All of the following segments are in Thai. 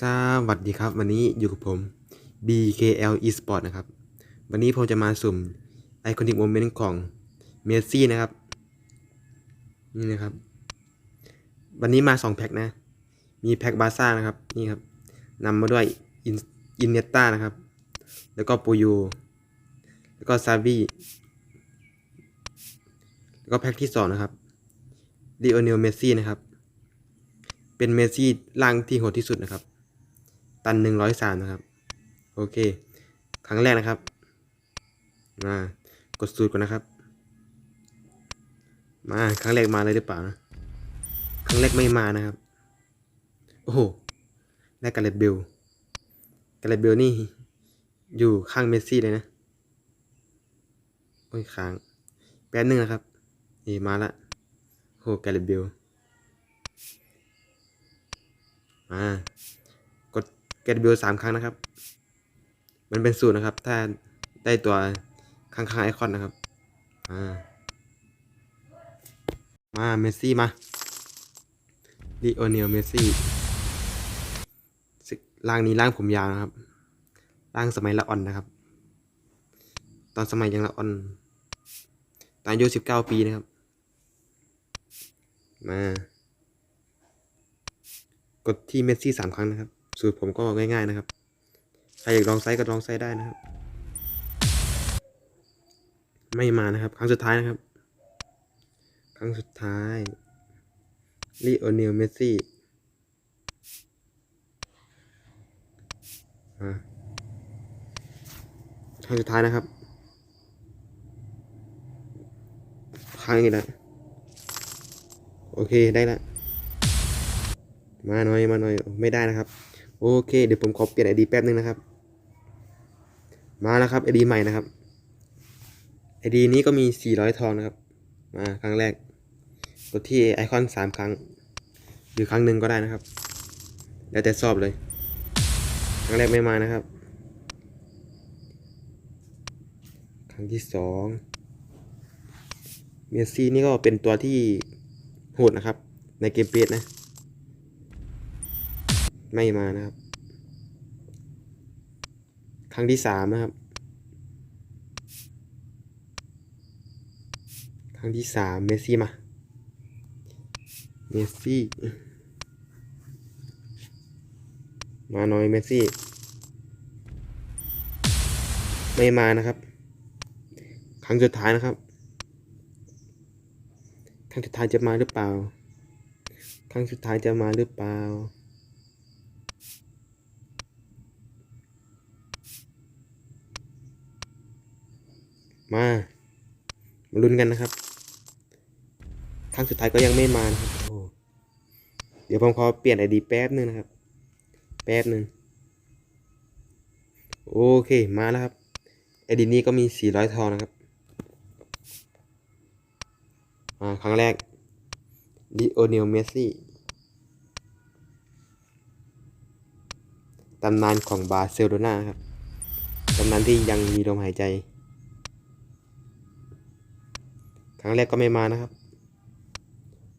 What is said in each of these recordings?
สวัสดีครับ วันนี้อยู่กับผม BKL Esport นะครับ วันนี้ผมจะมาสุ่มไอคอนิกโมเมนต์ของเมสซี่นะครับ นี่นะครับ วันนี้มา 2 แพ็คนะ มีแพ็คบาซ่านะครับ นี่ครับนำมาด้วยอินอินเนต้านะครับ แล้วก็ปูยูแล้วก็ซาวีแล้วก็แพ็คที่ 2 นะครับดิโอเนลเมสซี่นะครับเป็นเมสซี่ล่างที่โหดที่สุดนะครับ ตันหนึ่งร้อยสามนะครับ โอเค ครั้งแรกนะครับ มากดสูตรก่อนนะครับ มาครั้งแรกมาเลยหรือเปล่านะครั้งแรกไม่มานะครับ โอ้โหได้กาเลตเบลกาเลตเบลนี่ อยู่ข้างเมสซี่เลยนะโอ้ยค้างแป๊บนึงนะครับ นี่มาละโอ้กาเลตเบลมา กด get bill สามครั้งนะครับ มันเป็นสูตรนะครับ ถ้าได้ตัวข้างๆไอคอนนะครับ อ่า มาเมสซี่มาดิโอเนลเมสซี่ร่างนี้ร่างผมยาวนะครับ ร่างสมัยละอ่อนนะครับ ตอนสมัยยังละอ่อน ตอนอายุสิบเก้าปีนะครับ มา กดที่เมสซี่สามครั้งนะครับ สูตรผมก็ง่ายๆนะครับ ใครอยากลองไซส์ก็ลองไซส์ได้นะครับ ไม่มานะครับ ครั้งสุดท้ายนะครับ ครั้งสุดท้ายลีโอเนลเมสซี่ครั้งสุดท้ายนะครับครั้งนี้แหละโอเคได้แล้วมาหน่อยมาหน่อยไม่ได้นะครับ โอเค เดี๋ยวผมขอเปลี่ยนไอดีแป๊บนึงนะครับ มาแล้วครับไอดีใหม่นะครับไอดีนี้ก็มี 400 ทองนะครับ มาครั้งแรก กดที่ไอคอน 3 ครั้ง หรือครั้งหนึ่งก็ได้นะครับ แล้วแต่ชอบเลย ครั้งแรกไม่มานะครับ ครั้งที่สองเมสซี่นี่ก็เป็นตัวที่โหดนะครับ ในเกมเปียนะ ไม่มานะครับ ครั้งที่สามนะครับ ครั้งที่สามเมสซี่มา เมสซี่ มาหน่อยเมสซี่ ไม่มานะครับ ครั้งสุดท้ายนะครับ ครั้งสุดท้ายจะมาหรือเปล่า ครั้งสุดท้ายจะมาหรือเปล่า มา มาลุ้นกันนะครับ ครั้งสุดท้ายก็ยังไม่มานะครับโอ้เดี๋ยวผมขอเปลี่ยนไอดีแป๊บนึงนะครับ แป๊บนึงโอเคมาแล้วครับไอดีนี้ก็มี 400 ทองนะครับอ่าครั้งแรกดิโอเนลเมสซี่ตำนานของบาร์เซโลนาครับ ตำนานที่ยังมีลมหายใจ ครั้งแรกก็ไม่มานะครับ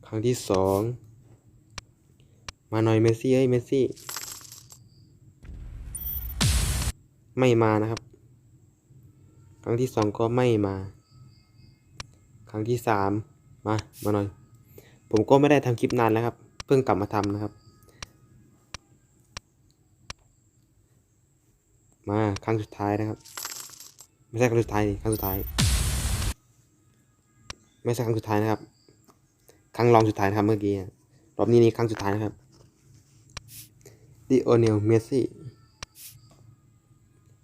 ครั้งที่สองมาหน่อยเมสซี่เอ้ยเมสซี่ ไม่มานะครับ ครั้งที่สองก็ไม่มา ครั้งที่สามมามาหน่อย ผมก็ไม่ได้ทำคลิปนานแล้วครับ เพิ่งกลับมาทำนะครับ มาครั้งสุดท้ายนะครับ ไม่ใช่ครั้งสุดท้ายครั้งสุดท้าย ไม่ใช่ครั้งสุดท้ายนะครับ ครั้งรองสุดท้ายนะครับเมื่อกี้รอบนี้นี่ครั้งสุดท้ายนะครับดิโอเนลเมสซี่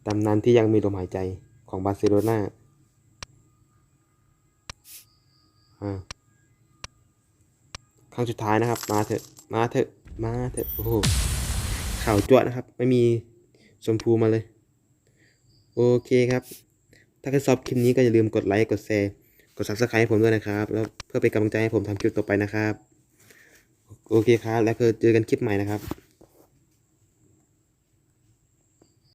ตำนานที่ยังมีลมหายใจของบาร์เซโลนาครั้งสุดท้ายนะครับ มาเถอะมาเถอะมาเถอะโอ้โหข่าวจวดนะครับ ไม่มีชมพูมาเลย โอเคครับ ถ้าใครชอบคลิปนี้ก็อย่าลืมกดไลค์กดแชร์ ด subscribe ให้ผมด้วยนะครับ แล้วเพื่อเป็นกำลังใจให้ผมทำคลิปต่อไปนะครับ โอเคครับ แล้วก็เจอกันคลิปใหม่นะครับ